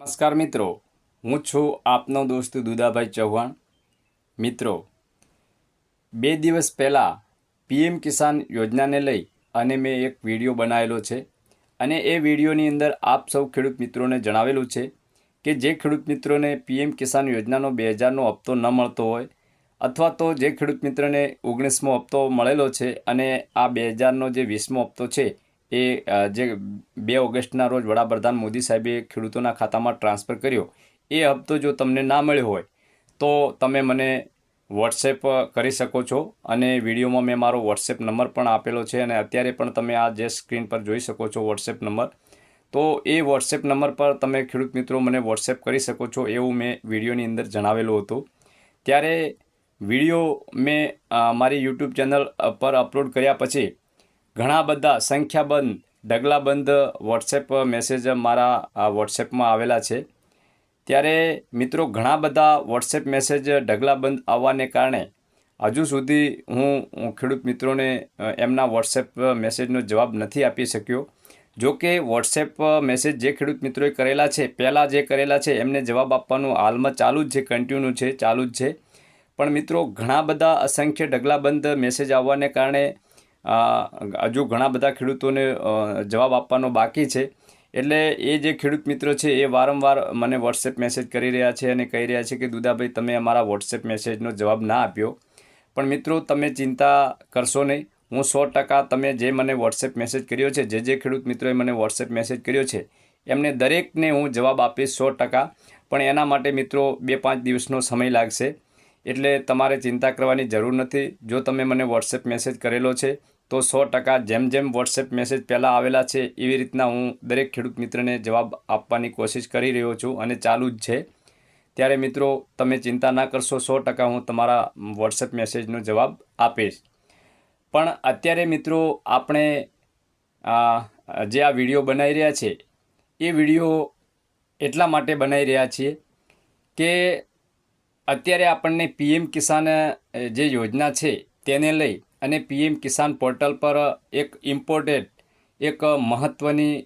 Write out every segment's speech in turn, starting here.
નમસ્કાર મિત્રો, હું છું આપનો દોસ્ત દુદાભાઈ ચૌહાણ. મિત્રો, બે દિવસ પહેલાં પીએમ કિસાન યોજનાને લઈ અને મેં એક વીડિયો બનાવેલો છે અને એ વિડીયોની અંદર આપ સૌ ખેડૂત મિત્રોને જણાવેલું છે કે જે ખેડૂત મિત્રોને પીએમ કિસાન યોજનાનો બે હજારનો હપ્તો ન મળતો હોય અથવા તો જે ખેડૂત મિત્રને ઓગણીસમો હપ્તો મળેલો છે અને આ બે હજારનો જે વીસમો હપ્તો છે એ જે બે ઓગસ્ટના રોજ વડાપ્રધાન મોદી સાહેબે ખેડૂતોના ખાતામાં ટ્રાન્સફર કર્યો, એ હપ્તો જો તમને ના મળ્યો હોય, તો તમે મને વોટ્સએપ કરી શકો છો અને વિડીયોમાં મેં મારો વોટ્સએપ નંબર પણ આપેલો છે અને અત્યારે પણ તમે આ જે સ્ક્રીન પર જોઈ શકો છો વોટ્સએપ નંબર, તો એ વોટ્સએપ નંબર પર તમે ખેડૂત મિત્રો મને વોટ્સએપ કરી શકો છો એવું મેં વિડીયોની અંદર જણાવેલું હતું. ત્યારે વીડિયો મેં મારી યુટ્યુબ ચેનલ પર અપલોડ કર્યા પછી ઘણા બધા સંખ્યાબંધ ઢગલાબંધ વોટ્સએપ મેસેજ મારા વોટ્સએપમાં આવેલા છે. ત્યારે મિત્રો, ઘણા બધા વોટ્સએપ મેસેજ ઢગલાબંધ આવવાને કારણે હજુ સુધી હું ખેડૂત મિત્રોને એમના વોટ્સએપ મેસેજનો જવાબ નથી આપી શક્યો. જો કે વોટ્સએપ મેસેજ જે ખેડૂત મિત્રોએ કરેલા છે, પહેલાં જે કરેલા છે, એમને જવાબ આપવાનું હાલમાં ચાલુ જ છે કન્ટિન્યુ છે, ચાલુ જ છે. પણ મિત્રો, ઘણા બધા અસંખ્ય ઢગલાબંધ મેસેજ આવવાને કારણે હજુ ઘણા બધા ખેડૂતોને જવાબ આપવાનો બાકી છે. એટલે એ જે ખેડૂત મિત્રો છે, એ વારંવાર મને વોટ્સએપ મેસેજ કરી રહ્યા છે અને કહી રહ્યા છે કે, દુદાભાઈ, તમે અમારા વોટ્સએપ મેસેજનો જવાબ ના આપ્યો. પણ મિત્રો, તમે ચિંતા કરશો નહીં. હું સો ટકા તમે જે મને વોટ્સએપ મેસેજ કર્યો છે, જે જે ખેડૂત મિત્રોએ મને વોટ્સએપ મેસેજ કર્યો છે, એમને દરેકને હું જવાબ આપીશ સો ટકા. પણ એના માટે મિત્રો, બે પાંચ દિવસનો સમય લાગશે. એટલે તમારે ચિંતા કરવાની જરૂર નથી. જો તમે મને વોટ્સએપ મેસેજ કરેલો છે તો સો ટકા જેમ જેમ વોટ્સએપ મેસેજ પહેલાં આવેલા છે, એવી રીતના હું દરેક ખેડૂત મિત્રને જવાબ આપવાની કોશિશ કરી રહ્યો છું અને ચાલુ જ છે. ત્યારે મિત્રો, તમે ચિંતા ના કરશો, સો ટકા હું તમારા વોટ્સએપ મેસેજનો જવાબ આપીશ. પણ અત્યારે મિત્રો, આપણે જે આ વીડિયો બનાવી રહ્યા છે, એ વીડિયો એટલા માટે બનાવી રહ્યા છીએ કે અત્યારે આપણને પીએમ કિસાન જે યોજના છે, તેને લઈ અને પીએમ કિસાન પોર્ટલ પર એક ઇમ્પોર્ટેન્ટ એક મહત્ત્વની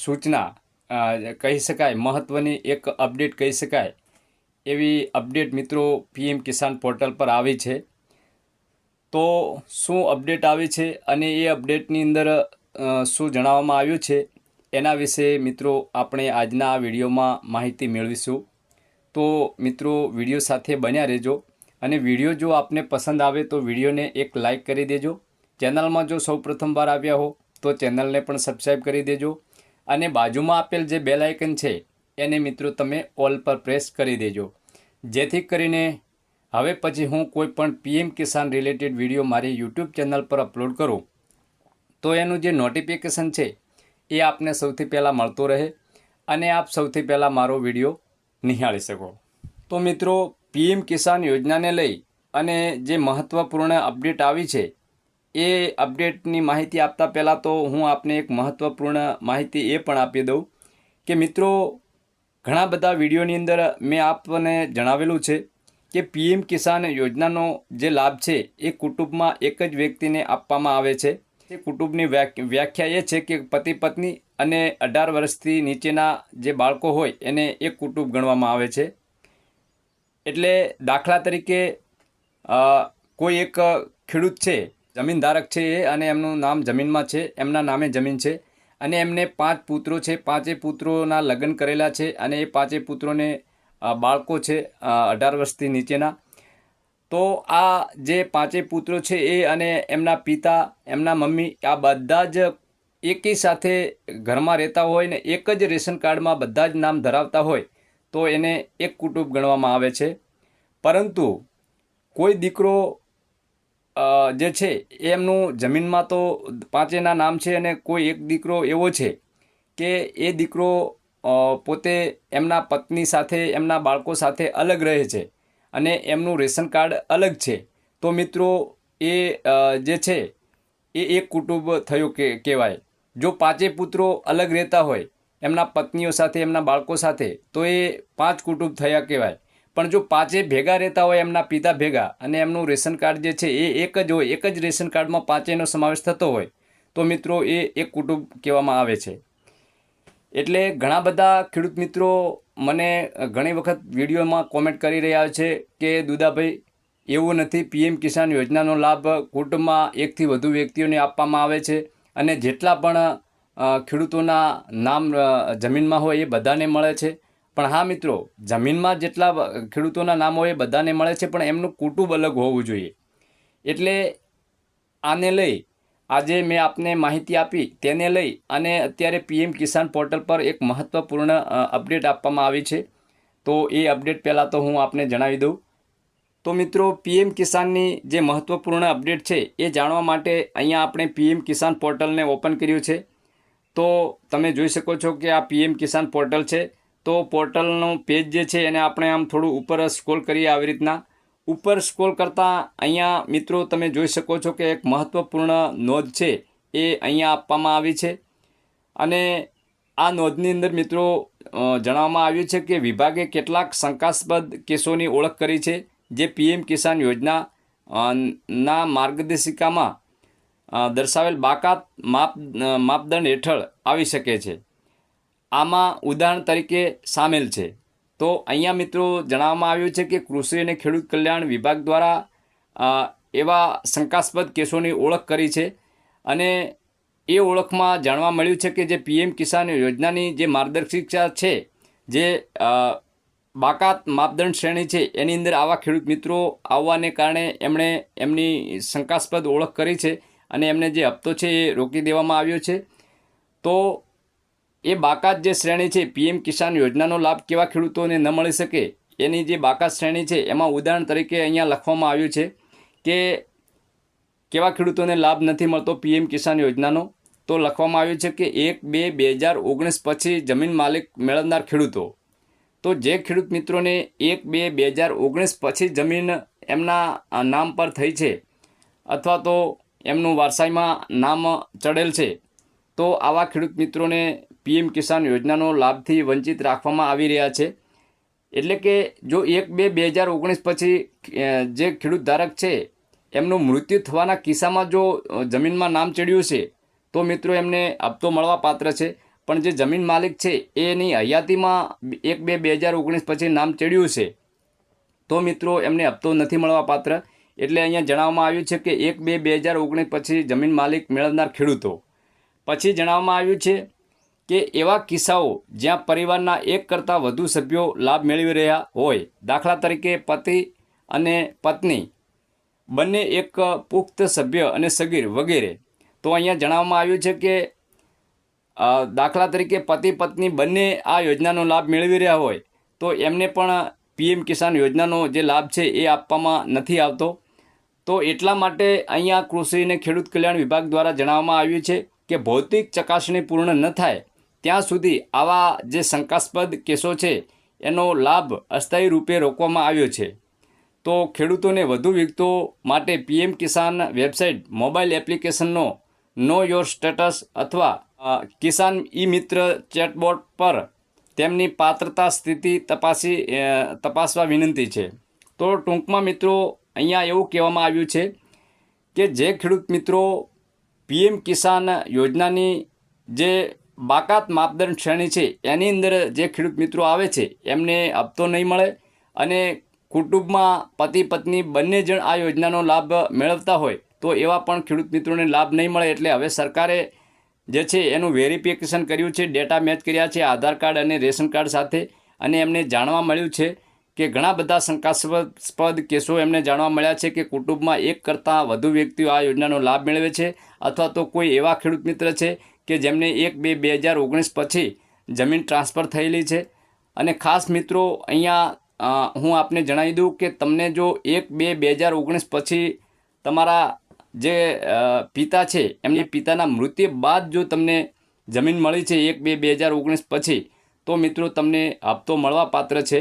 સૂચના કહી શકાય મહત્ત્વની એક અપડેટ કહી શકાય એવી અપડેટ મિત્રો પીએમ કિસાન પોર્ટલ પર આવી છે. તો શું અપડેટ આવી છે અને એ અપડેટની અંદર શું જણાવવામાં આવ્યું છે એના વિશે મિત્રો આપણે આજના આ વિડીયોમાં માહિતી મેળવીશું. તો મિત્રો વીડિયો સાથે બન્યા રહેજો. અને વીડિયો જો આપને પસંદ આવે તો વિડીયોને એક લાઇક કરી દેજો. ચેનલમાં જો સૌ પ્રથમવાર આવ્યા હો, તો ચેનલને પણ સબસ્ક્રાઈબ કરી દેજો. અને બાજુમાં આપેલ જે બેલ આઇકન છે, એને મિત્રો તમે ઓલ પર પ્રેસ કરી દેજો. જેથી કરીને હવે પછી હું કોઈ પણ પીએમ કિસાન રિલેટેડ વીડિયો મારી યુટ્યુબ ચેનલ પર અપલોડ કરું, તો એનું જે નોટિફિકેશન છે, એ આપને સૌથી પહેલાં મળતો રહે અને આપ સૌથી પહેલાં મારો વીડિયો નિહાળી શકો. તો મિત્રો પીએમ કિસાન યોજનાને લઈ અને જે મહત્ત્વપૂર્ણ અપડેટ આવી છે, એ અપડેટની માહિતી આપતા પહેલાં તો હું આપને એક મહત્ત્વપૂર્ણ માહિતી એ પણ આપી દઉં કે મિત્રો, ઘણા બધા વિડીયોની અંદર મેં આપને જણાવેલું છે કે પીએમ કિસાન યોજનાનો જે લાભ છે, એ કુટુંબમાં એક જ વ્યક્તિને આપવામાં આવે છે. એ કુટુંબની વ્યાખ્યા એ છે કે પતિ પત્ની અને અઢાર વર્ષથી નીચેના જે બાળકો હોય, એને એક કુટુંબ ગણવામાં આવે છે. એટલે દાખલા તરીકે કોઈ એક ખેડૂત છે, જમીનધારક છે એ અને એમનું નામ જમીનમાં છે, એમના નામે જમીન છે અને એમને પાંચ પુત્રો છે. પાંચે પુત્રોના લગ્ન કરેલા છે અને એ પાંચે પુત્રોને બાળકો છે અઢાર વર્ષથી નીચેના. તો આ જે પાંચે પુત્રો છે એ અને એમના પિતા, એમના મમ્મી, આ બધા જ એકી સાથે ઘરમાં રહેતા હોય ને એક જ રેશન કાર્ડમાં બધા જ નામ ધરાવતા હોય તો એને એક કુટુંબ ગણવામાં આવે છે. પરંતુ કોઈ દીકરો જે છે એમનું જમીનમાં તો પાંચેના નામ છે અને કોઈ એક દીકરો એવો છે કે એ દીકરો પોતે એમના પત્ની સાથે, એમના બાળકો સાથે અલગ રહે છે અને એમનું રેશન કાર્ડ અલગ છે. તો મિત્રો, એ જે છે, એ એક કુટુંબ થયું કે, કહેવાય. જો પાંચે પુત્રો અલગ રહેતા હોય એમના પત્નીઓ સાથે, એમના બાળકો સાથે, તો એ પાંચ કુટુંબ થયા કહેવાય. પણ જો પાંચે ભેગા રહેતા હોય, એમના પિતા ભેગા, અને એમનું રેશન કાર્ડ જે છે એ એક જ હોય, એક જ રેશન કાર્ડમાં પાંચેયનો સમાવેશ થતો હોય, તો મિત્રો એ એક કુટુંબ કહેવામાં આવે છે. એટલે ઘણા બધા ખેડૂત મિત્રો મને ઘણી વખત વિડીયોમાં કોમેન્ટ કરી રહ્યા છે કે, દુદાભાઈ, એવું નથી, પીએમ કિસાન યોજનાનો લાભ કુટુંબમાં એકથી વધુ વ્યક્તિઓને આપવામાં આવે છે, અને જેટલા પણ ખેડૂતોના નામ જમીનમાં હોય એ બધાને મળે છે. પણ હા મિત્રો, જમીનમાં જેટલા ખેડૂતોના નામ હોય એ બધાને મળે છે, પણ એમનું કુટુંબ અલગ હોવું જોઈએ. એટલે આને લઈ આજે મેં આપને માહિતી આપી, તેને લઈ અને અત્યારે પીએમ કિસાન પોર્ટલ પર એક મહત્ત્વપૂર્ણ અપડેટ આપવામાં આવી છે. તો એ અપડેટ પહેલાં તો હું આપને જણાવી દઉં. તો મિત્રો, પીએમ કિસાનની જે મહત્ત્વપૂર્ણ અપડેટ છે, એ જાણવા માટે અહીંયા આપણે પીએમ કિસાન પોર્ટલને ઓપન કર્યું છે. તો તમે જોઈ શકો છો કે આ પીએમ કિસાન પોર્ટલ છે. તો પોર્ટલનો પેજ જે છે એને આપણે આમ થોડું ઉપર સ્ક્રોલ કરીએ આવી રીતના. ઉપર સ્ક્રોલ કરતાં અહીંયા મિત્રો તમે જોઈ શકો છો કે એક મહત્ત્વપૂર્ણ નોંધ છે, એ અહીંયા આપવામાં આવી છે. અને આ નોંધની અંદર મિત્રો જણાવવામાં આવ્યું છે કે વિભાગે કેટલાક શંકાસ્પદ કેસોની ઓળખ કરી છે, જે પીએમ કિસાન યોજના ના માર્ગદર્શિકામાં દર્શાવેલ બાકાત માપ માપદંડ હેઠળ આવી શકે છે. આમાં ઉદાહરણ તરીકે સામેલ છે. તો અહીંયા મિત્રો જણાવવામાં આવ્યું છે કે કૃષિ અને ખેડૂત કલ્યાણ વિભાગ દ્વારા એવા શંકાસ્પદ કેસોની ઓળખ કરી છે અને એ ઓળખમાં જાણવા મળ્યું છે કે જે પીએમ કિસાન યોજનાની જે માર્ગદર્શિકા છે, જે બાકાત માપદંડ શ્રેણી છે, એની અંદર આવા ખેડૂત મિત્રો આવવાને કારણે એમણે એમની શંકાસ્પદ ઓળખ કરી છે. અને એમને જે હપ્તો છે એ રોકી દેવામાં આવ્યો છે. તો એ બાકાત જે શ્રેણી છે, પીએમ કિસાન યોજનાનો લાભ કેવા ખેડૂતોને ન મળી શકે? એની જે બાકાત શ્રેણી છે, એમાં ઉદાહરણ તરીકે અહીંયા લખવામાં આવ્યું છે કે કેવા ખેડૂતોને લાભ નથી મળતો પીએમ કિસાન યોજનાનો? તો લખવામાં આવ્યું છે કે એક બે બે હજાર ઓગણીસ પછી જમીન માલિક મેળવનાર ખેડૂતો. તો જે ખેડૂત મિત્રોને એક બે બે હજાર ઓગણીસ પછી જમીન એમના નામ પર થઈ છે અથવા તો એમનું વારસાઈમાં નામ ચડેલ છે. તો આવા ખેડૂત મિત્રોને પીએમ કિસાન યોજનાનો લાભથી વંચિત રાખવામાં આવી રહ્યા છે. એટલે કે જો એક બે બે હજાર ઓગણીસ પછી જે ખેડૂત ધારક છે, એમનું મૃત્યુ થવાના કિસ્સામાં જો જમીનમાં નામ ચડ્યું છે, તો મિત્રો એમને હપ્તો મળવા પાત્ર છે. પણ જે જમીન માલિક છે, એની હયાતીમાં એક બે બે હજાર ઓગણીસ પછી નામ ચડ્યું છે. તો મિત્રો એમને હપ્તો નથી મળવા પાત્ર. એટલે અહીંયા જણાવવામાં આવ્યું છે કે એક બે બે હજાર ઓગણીસ પછી જમીન માલિક મેળવનાર ખેડૂતો. પછી જણાવવામાં આવ્યું છે કે એવા કિસ્સાઓ જ્યાં પરિવારના એક કરતાં વધુ સભ્યો લાભ મેળવી રહ્યા હોય. દાખલા તરીકે પતિ અને પત્ની બંને એક પુખ્ત સભ્ય અને સગીર વગેરે. તો અહીંયા જણાવવામાં આવ્યું છે કે દાખલા તરીકે પતિ પત્ની બંને આ યોજનાનો લાભ મેળવી રહ્યા હોય, તો એમને પણ પીએમ કિસાન યોજનાનો જે લાભ છે એ આપવામાં નથી આવતો. તો એટલા માટે અહીંયા કૃષિ અને ખેડૂત કલ્યાણ વિભાગ દ્વારા જણાવવામાં આવ્યું છે કે ભૌતિક ચકાસણી પૂર્ણ ન થાય, ત્યાં સુધી આવા જે શંકાસ્પદ કેસો છે, એનો લાભ અસ્થાયી રૂપે રોકવામાં આવ્યો છે. તો ખેડૂતોને વધુ વિગતો માટે પીએમ કિસાન વેબસાઇટ મોબાઈલ એપ્લિકેશનનો નો યોર સ્ટેટસ અથવા કિસાન ઈ મિત્ર ચેટબોટ પર તેમની પાત્રતા સ્થિતિ તપાસી તપાસવા વિનંતી છે. તો ટૂંકમાં મિત્રો અહીંયા એવું કહેવામાં આવ્યું છે કે જે ખેડૂત મિત્રો પીએમ કિસાન યોજનાની જે બાકાત માપદંડ શ્રેણી છે, એની અંદર જે ખેડૂત મિત્રો આવે છે, એમને હપ્તો નહીં મળે અને કુટુંબમાં પતિ પત્ની બંને જણ આ યોજનાનો લાભ મેળવતા હોય તો એવા પણ ખેડૂત મિત્રોને લાભ નહીં મળે એટલે હવે સરકારે જે છે એનું વેરિફિકેશન કર્યું છે, ડેટા મેચ કર્યા છે, આધાર કાર્ડ અને રેશન કાર્ડ સાથે અને એમને જાણવા મળ્યું છે કે ઘણા બધા શંકાસ્પદ કેસો એમને જાણવા મળ્યા છે કે કુટુંબમાં એક કરતાં વધુ વ્યક્તિઓ આ યોજનાનો લાભ મેળવે છે અથવા તો કોઈ એવા ખેડૂત મિત્ર છે કે જેમને એક બે બે હજાર ઓગણીસ પછી જમીન ટ્રાન્સફર થયેલી છે. અને ખાસ મિત્રો, અહીંયા હું આપને જણાવી દઉં કે તમને જો એક બે બે હજાર ઓગણીસ પછી તમારા જે પિતા છે, એમની પિતાના મૃત્યુ બાદ જો તમને જમીન મળી છે એક બે બે હજાર ઓગણીસ પછી, તો મિત્રો તમને હપ્તો મળવા પાત્ર છે.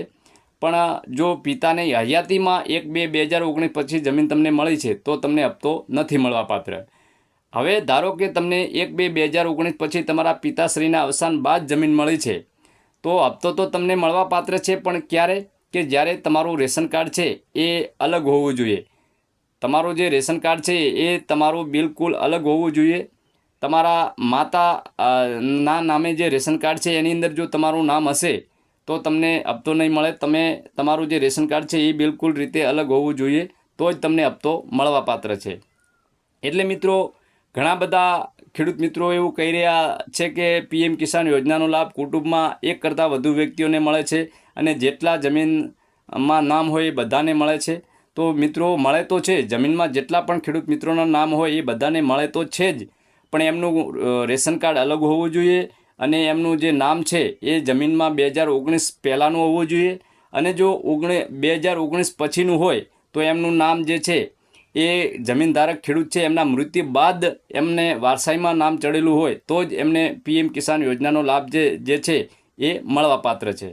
પણ જો પિતાને હયાતીમાં એક બે બે હજાર ઓગણીસ પછી જમીન તમને મળી છે, તો તમને હપ્તો નથી મળવા પાત્ર. હવે ધારો કે તમને એક બે બે હજાર ઓગણીસ પછી તમારા પિતાશ્રીના અવસાન બાદ જમીન મળી છે, તો હપ્તો તો તમને મળવા પાત્ર છે, પણ ક્યારે કે જ્યારે તમારું રેશન કાર્ડ છે એ અલગ હોવું જોઈએ. તમારું જે રેશન કાર્ડ છે એ તમારું બિલકુલ અલગ હોવું જોઈએ. તમારા માતા ના નામે જે રેશન કાર્ડ છે, એની અંદર જો તમારું નામ હશે તો તમને હપ્તો નહીં મળે. તમે તમારું જે રેશન કાર્ડ છે એ બિલકુલ રીતે અલગ હોવું જોઈએ, તો જ તમને હપ્તો મળવાપાત્ર છે. એટલે મિત્રો, ઘણા બધા ખેડૂત મિત્રો એવું કહી રહ્યા છે કે પીએમ કિસાન યોજનાનો લાભ કુટુંબમાં એક કરતાં વધુ વ્યક્તિઓને મળે છે અને જેટલા જમીનમાં નામ હોય એ બધાને મળે છે. તો મિત્રો, મળે તો છે. જમીનમાં જેટલા પણ ખેડૂત મિત્રોના નામ હોય એ બધાને મળે તો છે જ. પણ એમનું રેશન કાર્ડ અલગ હોવું જોઈએ. અને એમનું જે નામ છે એ જમીનમાં બે હજાર ઓગણીસ પહેલાંનું હોવું જોઈએ. અને જો ઓગણે, બે હજાર ઓગણીસ પછીનું હોય, તો એમનું નામ જે છે એ જમીનધારક ખેડૂત છે. એમના મૃત્યુ બાદ એમને વારસાઈમાં નામ ચડેલું હોય, તો જ એમને પીએમ કિસાન યોજનાનો લાભ જે જે છે એ મળવાપાત્ર છે.